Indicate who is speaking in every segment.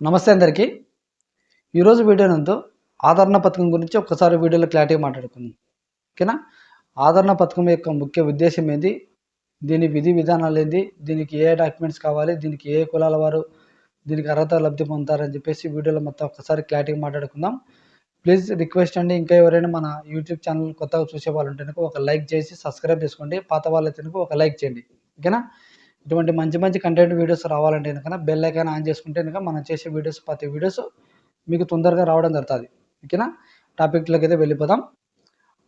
Speaker 1: నమస్తే అందరికీ. ఈరోజు వీడియో నందు ఆదరణ పథకం గురించి ఒకసారి వీడియోలో క్లారిటీ మాట్లాడుకుందాం. ఓకేనా? ఆదరణ పథకం యొక్క ముఖ్య ఉద్దేశం ఏంది? దీని విధి విధానాలు ఏంది? దీనికి ఏ డాక్యుమెంట్స్ కావాలి? దీనికి ఏ కులాల వారు దీనికి అర్హత లబ్ధి పొందుతారని చెప్పేసి వీడియోలో మొత్తం ఒకసారి క్లారిటీగా మాట్లాడుకుందాం. ప్లీజ్ రిక్వెస్ట్ అండి ఇంకా ఎవరైనా మన యూట్యూబ్ ఛానల్ కొత్తగా చూసే వాళ్ళు ఉంటే ఒక లైక్ చేసి సబ్స్క్రైబ్ చేసుకోండి. పాత వాళ్ళైతే ఒక లైక్ చేయండి. ఓకేనా? ఇటువంటి మంచి మంచి కంటెంట్ వీడియోస్ రావాలంటే కనుక బెల్ ఐకాన్ ఆన్ చేసుకుంటే కనుక మనం చేసే వీడియోస్ ప్రతి వీడియోస్ మీకు తొందరగా రావడం జరుగుతుంది. ఓకేనా టాపిక్లోకి అయితే వెళ్ళిపోదాం.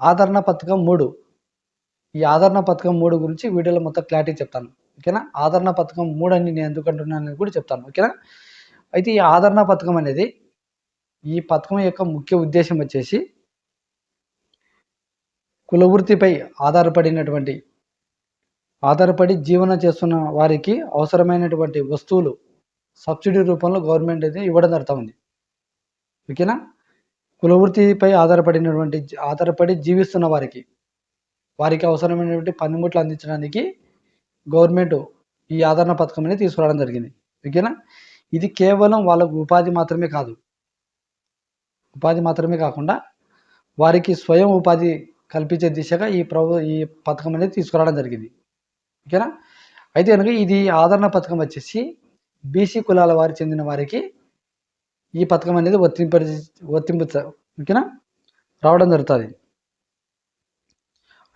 Speaker 1: ఆదరణ పథకం మూడు. ఈ ఆదరణ పథకం మూడు గురించి వీడియోలో మొత్తం క్లారిటీ చెప్తాను. ఓకేనా ఆదరణ పథకం మూడు అని నేను ఎందుకు కూడా చెప్తాను. ఓకేనా అయితే ఈ ఆదరణ పథకం అనేది ఈ పథకం యొక్క ముఖ్య ఉద్దేశం వచ్చేసి కులవృత్తిపై ఆధారపడినటువంటి ఆధారపడి జీవనం చేస్తున్న వారికి అవసరమైనటువంటి వస్తువులు సబ్సిడీ రూపంలో గవర్నమెంట్ అయితే ఇవ్వడం జరుగుతూ ఉంది. ఓకేనా? కులవృత్తిపై ఆధారపడినటువంటి ఆధారపడి జీవిస్తున్న వారికి వారికి అవసరమైనటువంటి పనిముట్లు అందించడానికి గవర్నమెంట్ ఈ ఆదరణ పథకం అనేది తీసుకురావడం జరిగింది. ఓకేనా? ఇది కేవలం వాళ్ళకు ఉపాధి మాత్రమే కాదు. ఉపాధి మాత్రమే కాకుండా వారికి స్వయం ఉపాధి కల్పించే దిశగా ఈ ప్రభు ఈ పథకం అనేది తీసుకురావడం జరిగింది. ఓకేనా? అయితే కనుక ఇది ఆదరణ పథకం వచ్చేసి బీసీ కులాల వారికి చెందిన వారికి ఈ పథకం అనేది వర్తింప వర్తింపు ఓకేనా? రావడం జరుగుతుంది.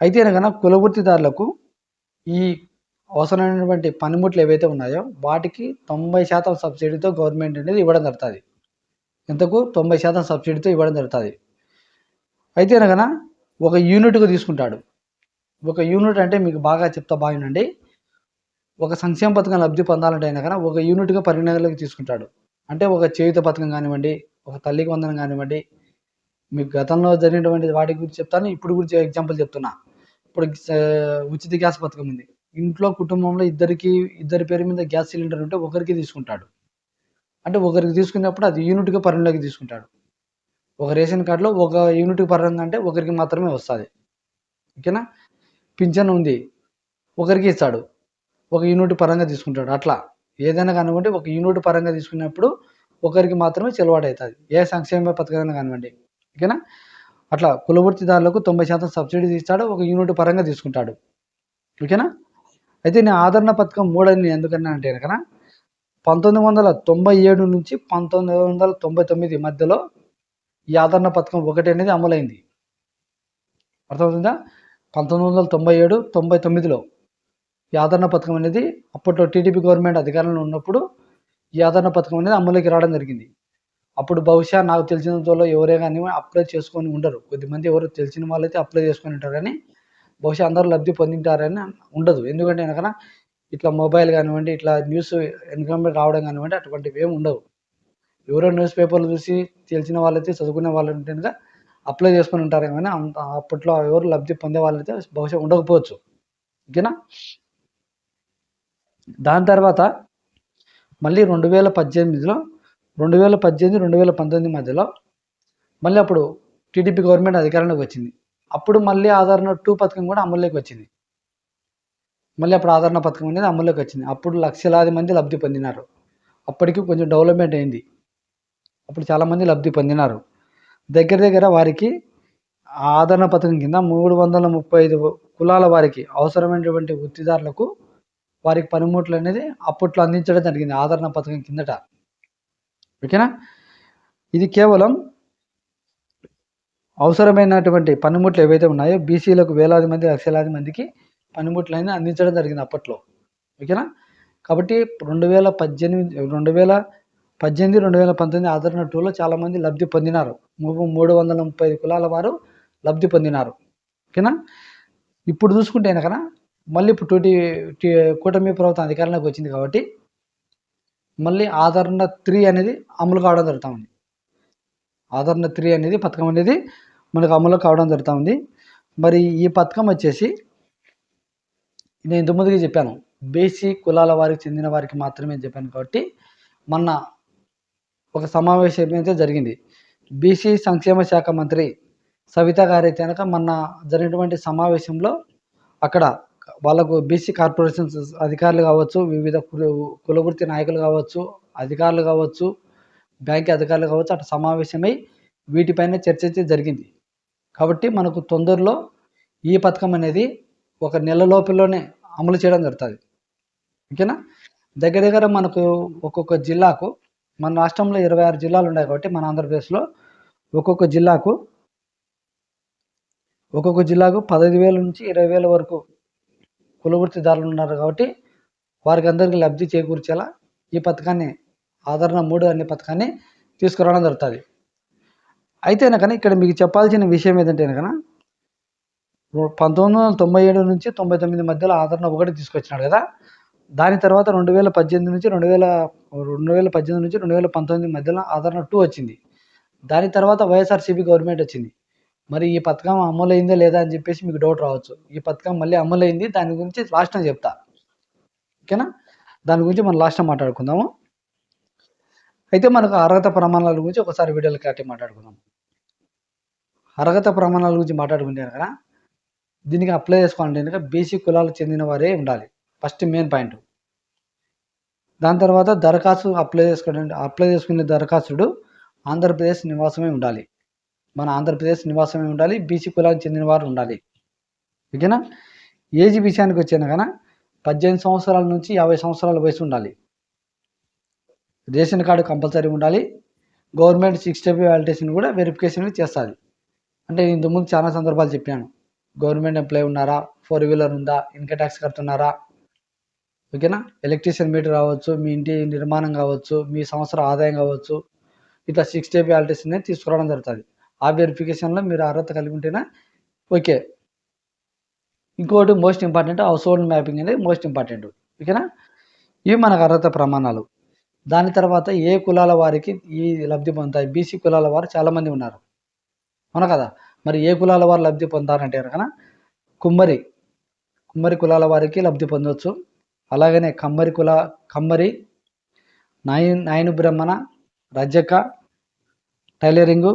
Speaker 1: అయితే కనుక కులవృత్తిదారులకు ఈ అవసరమైనటువంటి పనిముట్లు ఏవైతే ఉన్నాయో వాటికి తొంభై శాతం సబ్సిడీతో గవర్నమెంట్ అనేది ఇవ్వడం జరుగుతుంది. ఎంతకు తొంభై శాతం సబ్సిడీతో ఇవ్వడం జరుగుతుంది. అయితే కనుక ఒక యూనిట్గా తీసుకుంటాడు. ఒక యూనిట్ అంటే మీకు బాగా చెప్తా బాగుండండి ఒక సంక్షేమ పథకం లబ్ధి పొందాలంటే అయినా కానీ ఒక యూనిట్గా పరిగణలోకి తీసుకుంటాడు. అంటే ఒక చేయుత పథకం కానివ్వండి ఒక తల్లికి వందనం కానివ్వండి మీకు గతంలో జరిగినటువంటి వాటి గురించి చెప్తాను ఇప్పుడు గురించి ఎగ్జాంపుల్ చెప్తున్నా. ఇప్పుడు ఉచిత గ్యాస్ పథకం ఉంది. ఇంట్లో కుటుంబంలో ఇద్దరికి ఇద్దరి పేరు మీద గ్యాస్ సిలిండర్ ఉంటే ఒకరికి తీసుకుంటాడు. అంటే ఒకరికి తీసుకున్నప్పుడు అది యూనిట్గా పరిగణలోకి తీసుకుంటాడు. ఒక రేషన్ కార్డులో ఒక యూనిట్ పరంగా అంటే ఒకరికి మాత్రమే వస్తుంది. ఓకేనా? పింఛన్ ఉంది. ఒకరికి ఇస్తాడు. ఒక యూనిట్ పరంగా తీసుకుంటాడు. అట్లా. ఏదైనా కానివ్వండి ఒక యూనిట్ పరంగా తీసుకున్నప్పుడు ఒకరికి మాత్రమే చెలవాటు అవుతుంది ఏ సంక్షేమ పథకమైనా కానివ్వండి. ఓకేనా? అట్లా కులవృత్తిదారులకు తొంభై శాతం సబ్సిడీ ఇస్తాడు. ఒక యూనిట్ పరంగా తీసుకుంటాడు. ఓకేనా? అయితే నేను ఆదరణ పథకం మూడని నేను ఎందుకన్నా అంటే కనుక పంతొమ్మిది వందల తొంభై ఏడు నుంచి పంతొమ్మిది వందల తొంభై తొమ్మిది మధ్యలో ఈ ఆదరణ పథకం ఒకటి అనేది అమలైంది. అర్థమవుతుందా? పంతొమ్మిది వందల తొంభై ఏడు తొంభై తొమ్మిదిలో ఈ ఆదరణ పథకం అనేది అప్పట్లో టీడీపీ గవర్నమెంట్ అధికారంలో ఉన్నప్పుడు ఈ ఆదరణ పథకం అనేది అమలుకి రావడం జరిగింది. అప్పుడు బహుశా నాకు తెలిసినంతలో ఎవరే కానీ అప్లై చేసుకొని ఉండరు. కొద్దిమంది ఎవరు తెలిసిన వాళ్ళైతే అప్లై చేసుకొని ఉంటారు కానీ బహుశా అందరూ లబ్ధి పొందింటారని ఉండదు. ఎందుకంటే వెనకన ఇట్లా మొబైల్ కానివ్వండి ఇట్లా న్యూస్ ఇన్కమ్ రావడం కానివ్వండి అటువంటివి ఏమి ఉండవు. ఎవరో న్యూస్ పేపర్లు చూసి తెలిసిన వాళ్ళైతే చదువుకునే వాళ్ళు ఉంటే కనుక అప్లై చేసుకుని ఉంటారు కానీ అంత అప్పట్లో ఎవరు లబ్ధి పొందే వాళ్ళైతే బహుశా ఉండకపోవచ్చు. ఓకేనా? దాని తర్వాత మళ్ళీ రెండు వేల పద్దెనిమిదిలో రెండు వేల పద్దెనిమిది రెండు వేల పంతొమ్మిది మధ్యలో మళ్ళీ అప్పుడు టీడీపీ గవర్నమెంట్ అధికారంలోకి వచ్చింది. అప్పుడు మళ్ళీ ఆదరణ టూ పథకం కూడా అమల్లోకి వచ్చింది. మళ్ళీ అప్పుడు ఆదరణ పథకం అనేది అమల్లోకి వచ్చింది. అప్పుడు లక్షలాది మంది లబ్ధి పొందినారు. అప్పటికి కొంచెం డెవలప్మెంట్ అయింది. అప్పుడు చాలామంది లబ్ధి పొందినారు. దగ్గర దగ్గర వారికి ఆదరణ పథకం కింద మూడు వందల ముప్పై ఐదు కులాల వారికి అవసరమైనటువంటి వృత్తిదారులకు వారికి పనిముట్లు అనేది అప్పట్లో అందించడం జరిగింది ఆదరణ పథకం కిందట. ఓకేనా? ఇది కేవలం అవసరమైనటువంటి పనిముట్లు ఏవైతే ఉన్నాయో బీసీలకు వేలాది మంది లక్షలాది మందికి పనిముట్లు అనేది అందించడం జరిగింది అప్పట్లో. ఓకేనా? కాబట్టి రెండు వేల పద్దెనిమిది రెండు వేల పద్దెనిమిది రెండు వేల పంతొమ్మిది ఆదరణ టూలో చాలామంది లబ్ధి పొందినారు. మూడు వందల ముప్పై కులాల వారు లబ్ధి పొందినారు. ఓకేనా? ఇప్పుడు చూసుకుంటే కనుక మళ్ళీ ఇప్పుడు టూటీ కూటమి ప్రభుత్వం అధికారంలోకి వచ్చింది కాబట్టి మళ్ళీ ఆదరణ త్రీ అనేది అమలు కావడం జరుగుతూ ఉంది. ఆదరణ త్రీ అనేది పథకం అనేది మనకు అమలు కావడం జరుగుతూ ఉంది. మరి ఈ పథకం వచ్చేసి నేను ఇంతకుముందుగా చెప్పాను బీసీ కులాల వారికి చెందిన వారికి మాత్రమే చెప్పాను కాబట్టి మన ఒక సమావేశం అయితే జరిగింది. బీసీ సంక్షేమ శాఖ మంత్రి సవిత గారు అయితే కనుక మొన్న జరిగినటువంటి సమావేశంలో అక్కడ వాళ్ళకు బీసీ కార్పొరేషన్స్ అధికారులు కావచ్చు వివిధ కుల కులవృత్తి నాయకులు కావచ్చు అధికారులు కావచ్చు బ్యాంక్ అధికారులు కావచ్చు అటు సమావేశమై వీటిపైన చర్చ అయితే జరిగింది. కాబట్టి మనకు తొందరలో ఈ పథకం అనేది ఒక నెల లోపలనే అమలు చేయడం జరుగుతుంది. ఓకేనా? దగ్గర దగ్గర మనకు ఒక్కొక్క జిల్లాకు మన రాష్ట్రంలో ఇరవై ఆరు జిల్లాలు ఉన్నాయి కాబట్టి మన ఆంధ్రప్రదేశ్లో ఒక్కొక్క జిల్లాకు ఒక్కొక్క జిల్లాకు పదహైదు వేల నుంచి ఇరవై వేల వరకు కులవృత్తిదారులు ఉన్నారు కాబట్టి వారికి అందరికీ లబ్ధి చేకూర్చేలా ఈ పథకాన్ని ఆదరణ మూడు అనే పథకాన్ని తీసుకురావడం జరుగుతుంది. అయితే కానీ ఇక్కడ మీకు చెప్పాల్సిన విషయం ఏంటంటే కనుక పంతొమ్మిది వందల తొంభై ఏడు నుంచి తొంభై తొమ్మిది మధ్యలో ఆదరణ ఒకటి తీసుకొచ్చినాడు కదా. దాని తర్వాత రెండు వేల పద్దెనిమిది నుంచి రెండు వేల రెండు వేల పద్దెనిమిది నుంచి రెండు వేల పంతొమ్మిది మధ్యలో ఆదరణ టూ వచ్చింది. దాని తర్వాత వైఎస్ఆర్సీపీ గవర్నమెంట్ వచ్చింది. మరి ఈ పథకం అమలైందా లేదా అని చెప్పేసి మీకు డౌట్ రావచ్చు. ఈ పథకం మళ్ళీ అమలైంది దాని గురించి లాస్ట్ చెప్తా. ఓకేనా? దాని గురించి మనం లాస్ట్ మాట్లాడుకుందాము. అయితే మనకు అర్హత ప్రమాణాల గురించి ఒకసారి వీడియోలు కట్టి మాట్లాడుకుందాం. అర్హత ప్రమాణాల గురించి మాట్లాడుకుంటే కదా దీనికి అప్లై చేసుకోవాలంటే కనుక బీసీ కులాలకు చెందిన వారే ఉండాలి. First main point. దాని తర్వాత దరఖాస్తు అప్లై చేసుకోవడం అప్లై చేసుకునే దరఖాస్తుడు ఆంధ్రప్రదేశ్ నివాసమే ఉండాలి. మన ఆంధ్రప్రదేశ్ నివాసమే ఉండాలి బీసీ కులానికి చెందిన వారు ఉండాలి. ఓకేనా? ఏజ్ విషయానికి వచ్చిన కనుక పద్దెనిమిది సంవత్సరాల నుంచి యాభై సంవత్సరాల వయసు ఉండాలి. రేషన్ కార్డు కంపల్సరీ ఉండాలి. గవర్నమెంట్ సిక్స్ స్టెప్ వ్యాలిడేషన్ కూడా వెరిఫికేషన్ చేస్తుంది. అంటే ఇంతకుముందు చాలా సందర్భాలు చెప్పాను. గవర్నమెంట్ ఎంప్లాయీ ఉన్నారా? ఫోర్ వీలర్ ఉందా? ఇన్కమ్ ట్యాక్స్ కడుతున్నారా? ఓకేనా? ఎలక్ట్రీషియన్ మీటర్ కావచ్చు మీ ఇంటి నిర్మాణం కావచ్చు మీ సంవత్సరం ఆదాయం కావచ్చు ఇట్లా సిక్స్ డే వ్యాలిడేషన్ అనేది తీసుకురావడం జరుగుతుంది. ఆ వెరిఫికేషన్లో మీరు అర్హత కలిగి ఉంటేనే ఓకే. ఇంకోటి most important household mapping అనేది మోస్ట్ ఇంపార్టెంట్ ఓకేనా? ఇవి మనకు అర్హత ప్రమాణాలు. దాని తర్వాత ఏ కులాల వారికి ఈ లబ్ధి పొందుతాయి? బీసీ కులాల వారు చాలామంది ఉన్నారు. అవునా కదా? మరి ఏ కులాల వారు లబ్ధి పొందారంటే కనుక కుమ్మరి కుమ్మరి కులాల వారికి లబ్ధి పొందవచ్చు అలాగనే కమ్మరి కుల కమ్మరి నాయ నాయను బ్రహ్మణ రజక టైలరింగు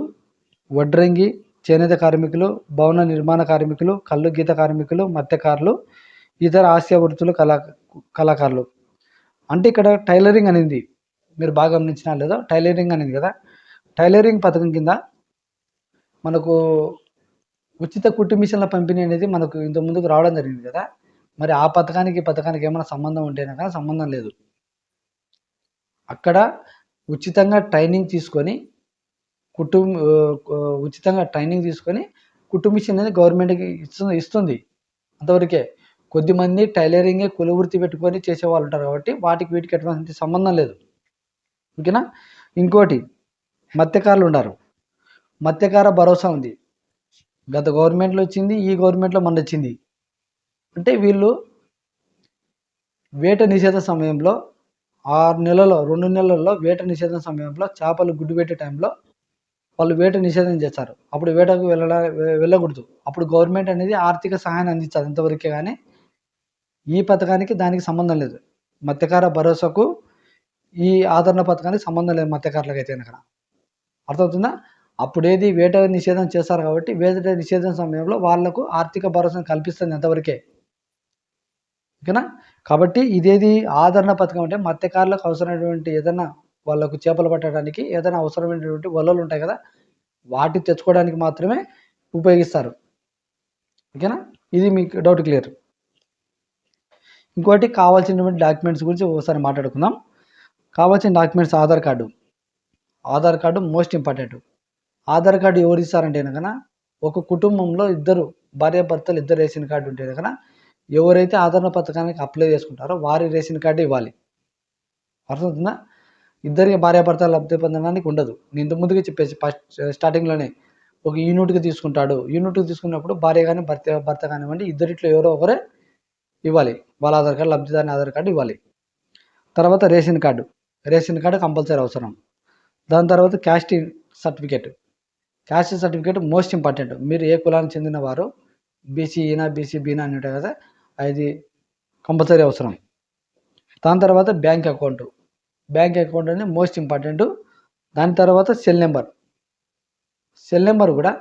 Speaker 1: వడ్రంగి చేనేత కార్మికులు భవన నిర్మాణ కార్మికులు కళ్ళు గీత కార్మికులు మత్స్యకారులు ఇతర హాస్య వృత్తులు కళా కళాకారులు. అంటే ఇక్కడ టైలరింగ్ అనేది. మీరు బాగా గమనించినా లేదో టైలరింగ్ అనేది కదా. టైలరింగ్ పథకం కింద మనకు ఉచిత కుట్టు మిషన్ల పంపిణీ అనేది మనకు ఇంత ముందుకు రావడం జరిగింది కదా. మరి ఆ పథకానికి ఈ పథకానికి ఏమైనా సంబంధం ఉంటేనే కానీ సంబంధం లేదు. అక్కడ ఉచితంగా ట్రైనింగ్ తీసుకొని కుటుంబ ఉచితంగా ట్రైనింగ్ తీసుకొని కుటుంబిషన్ అనేది గవర్నమెంట్కి ఇస్తుంది ఇస్తుంది. అంతవరకే కొద్దిమంది టైలరింగే కులవృత్తి పెట్టుకొని చేసే వాళ్ళు ఉంటారు కాబట్టి వాటికి వీటికి ఎటువంటి సంబంధం లేదు. ఓకేనా? ఇంకోటి మత్స్యకారులు ఉన్నారు. మత్స్యకార భరోసా ఉంది. గత గవర్నమెంట్లో వచ్చింది ఈ గవర్నమెంట్లో మన వచ్చింది. అంటే వీళ్ళు వేట నిషేధ సమయంలో ఆరు నెలలో రెండు నెలల్లో వేట నిషేధం సమయంలో చేపలు గుడ్డు పెట్టే టైంలో వాళ్ళు వేట నిషేధం చేస్తారు. అప్పుడు వేటకు వెళ్ళ వెళ్ళకూడదు. అప్పుడు గవర్నమెంట్ అనేది ఆర్థిక సహాయాన్ని అందించాలి ఇంతవరకే కానీ ఈ పథకానికి దానికి సంబంధం లేదు. మత్స్యకార భరోసాకు ఈ ఆదరణ పథకానికి సంబంధం లేదు మత్స్యకారులకు అయితే కనుక. అర్థమవుతుందా? అప్పుడేది వేట నిషేధం చేస్తారు కాబట్టి వేట నిషేధం సమయంలో వాళ్ళకు ఆర్థిక భరోసాను కల్పిస్తుంది ఎంతవరకే ఓకేనా? కాబట్టి ఇదేది ఆదరణ పథకం అంటే మత్స్యకారులకు అవసరమైనటువంటి ఏదైనా వాళ్ళకు చేపలు పట్టడానికి ఏదైనా అవసరమైనటువంటి వలలు ఉంటాయి కదా వాటి తెచ్చుకోవడానికి మాత్రమే ఉపయోగిస్తారు. ఓకేనా? ఇది మీకు డౌట్ క్లియర్ ఇంకోటి కావాల్సినటువంటి డాక్యుమెంట్స్ గురించి ఒకసారి మాట్లాడుకుందాం. కావాల్సిన documents Aadhaar card. Aadhaar card most important Aadhaar card ఎవరు ఇస్తారంటే కనుక ఒక కుటుంబంలో ఇద్దరు భార్యాభర్తలు ఇద్దరు రేషన్ కార్డు ఉంటే కనుక ఎవరైతే ఆదరణ పథకానికి అప్లై చేసుకుంటారో వారి రేషన్ కార్డు ఇవ్వాలి. అర్థమవుతుందా? ఇద్దరికి భార్యాభర్త లబ్ధి పొందడానికి ఉండదు. నేను ఇంత ముందుగా చెప్పేసి ఫస్ట్ స్టార్టింగ్లోనే ఒక యూనిట్కి తీసుకుంటాడు. యూనిట్కి తీసుకున్నప్పుడు భార్య కానీ భర్త భర్త కానివ్వండి ఇద్దరిట్లో ఎవరో ఒకరే ఇవ్వాలి. వాళ్ళ ఆధార్ కార్డు లబ్ధిదారుని ఆధార్ కార్డు ఇవ్వాలి. తర్వాత ration card. Ration card compulsory అవసరం. దాని తర్వాత caste certificate caste certificate most important మీరు ఏ కులానికి చెందిన వారు బీసీ ఈనా బీసీ బీనా అని ఉంటాయి కదా అది కంపల్సరీ అవసరం. దాని తర్వాత బ్యాంక్ అకౌంట్. బ్యాంక్ అకౌంట్ అనేది మోస్ట్ ఇంపార్టెంట్. దాని తర్వాత సెల్ నెంబర్. సెల్ నెంబర్ కూడా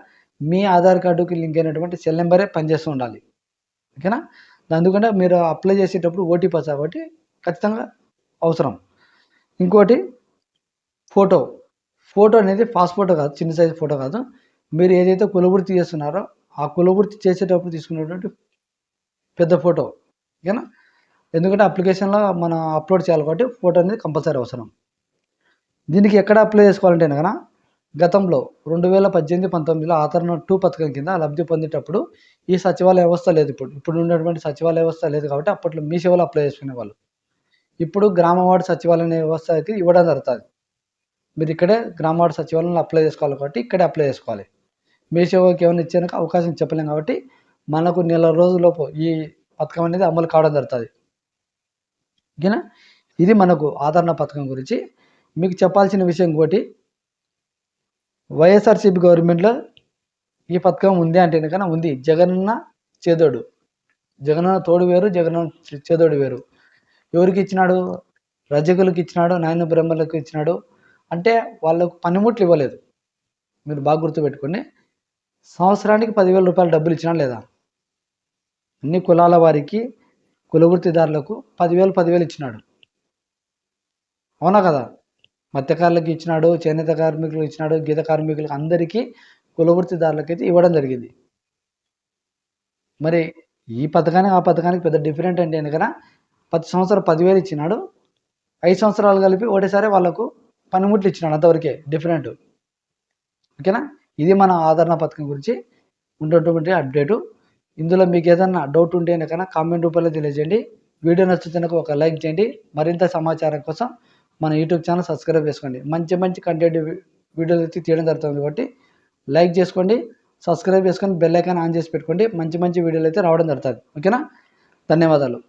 Speaker 1: మీ ఆధార్ కార్డుకి లింక్ అయినటువంటి సెల్ నెంబరే పనిచేస్తూ ఉండాలి. ఓకేనా? అందుకంటే మీరు అప్లై చేసేటప్పుడు ఓటీపీ కాబట్టి ఖచ్చితంగా అవసరం. ఇంకోటి ఫోటో. ఫోటో అనేది పాస్ కాదు చిన్న సైజు ఫోటో కాదు. మీరు ఏదైతే కులవృత్తి చేస్తున్నారో ఆ కులవృత్తి చేసేటప్పుడు తీసుకున్నటువంటి పెద్ద ఫోటో. ఓకేనా? ఎందుకంటే అప్లికేషన్లో మనం అప్లోడ్ చేయాలి కాబట్టి ఫోటో అనేది కంపల్సరీ అవసరం. దీనికి ఎక్కడ అప్లై చేసుకోవాలంటే కనుక గతంలో రెండు వేల పద్దెనిమిది పంతొమ్మిదిలో ఆదరణ టూ పథకం కింద లబ్ధి పొందేటప్పుడు ఈ సచివాలయ వ్యవస్థ లేదు ఇప్పుడు. ఇప్పుడు ఉన్నటువంటి సచివాలయ వ్యవస్థ లేదు కాబట్టి అప్పట్లో మీ సేవలో అప్లై చేసుకునే వాళ్ళు. ఇప్పుడు గ్రామ వార్డు వ్యవస్థ అయితే ఇవ్వడం జరుగుతుంది. మీరు ఇక్కడే గ్రామ సచివాలయంలో అప్లై చేసుకోవాలి కాబట్టి ఇక్కడే అప్లై చేసుకోవాలి. మీ సేవకి ఏమైనా ఇచ్చేందుకు అవకాశం చెప్పలేం కాబట్టి మనకు నెల రోజులలోపు ఈ పథకం అనేది అమలు కావడం జరుగుతుంది. ఓకేనా? ఇది మనకు ఆదరణ పథకం గురించి. మీకు చెప్పాల్సిన విషయం ఇంకోటి వైఎస్ఆర్సీపీ గవర్నమెంట్లో ఈ పథకం ఉంది అంటే కనుక ఉంది. జగనన్న చేదోడు. జగనన్న తోడు వేరు జగనన్న చేదోడు వేరు. ఎవరికి ఇచ్చినాడు? రజకులకు ఇచ్చినాడు నాయన బ్రహ్మలకు ఇచ్చినాడు. అంటే వాళ్ళకు పనిముట్లు ఇవ్వలేదు. మీరు బాగా గుర్తుపెట్టుకోండి. సంవత్సరానికి పదివేల రూపాయలు డబ్బులు ఇచ్చినా లేదా? అన్ని కులాల వారికి కులవృత్తిదారులకు పదివేలు పదివేలు ఇచ్చినాడు. అవునా కదా? మత్స్యకారులకు ఇచ్చినాడు చేనేత కార్మికులకు ఇచ్చినాడు గీత కార్మికులకు అందరికీ కులవృత్తిదారులకైతే అయితే ఇవ్వడం జరిగింది. మరి ఈ పథకానికి ఆ పథకానికి పెద్ద డిఫరెంట్ అంటే ఎందుకన్నా ప్రతి సంవత్సరం పదివేలు ఇచ్చినాడు ఐదు సంవత్సరాలు కలిపి ఒకటేసారి వాళ్ళకు పనిముట్లు ఇచ్చినాడు అంతవరకే డిఫరెంట్. ఓకేనా? ఇది మన ఆదరణ పథకం గురించి ఉన్నటువంటి అప్డేటు. ఇందులో మీకు ఏదన్నా డౌట్ ఉంటే కనుక కామెంట్ రూపంలో తెలియజేయండి. వీడియో నచ్చితే ఒక లైక్ చేయండి. మరింత సమాచారం కోసం మన యూట్యూబ్ ఛానల్ సబ్స్క్రైబ్ చేసుకోండి. మంచి మంచి కంటెంట్ వీడియోలు అయితే తీయడం జరుగుతుంది కాబట్టి లైక్ చేసుకోండి. సబ్స్క్రైబ్ చేసుకొని బెల్ ఐకాన్ ఆన్ చేసి పెట్టుకోండి. మంచి మంచి వీడియోలు అయితే రావడం జరుగుతుంది. ఓకేనా ధన్యవాదాలు.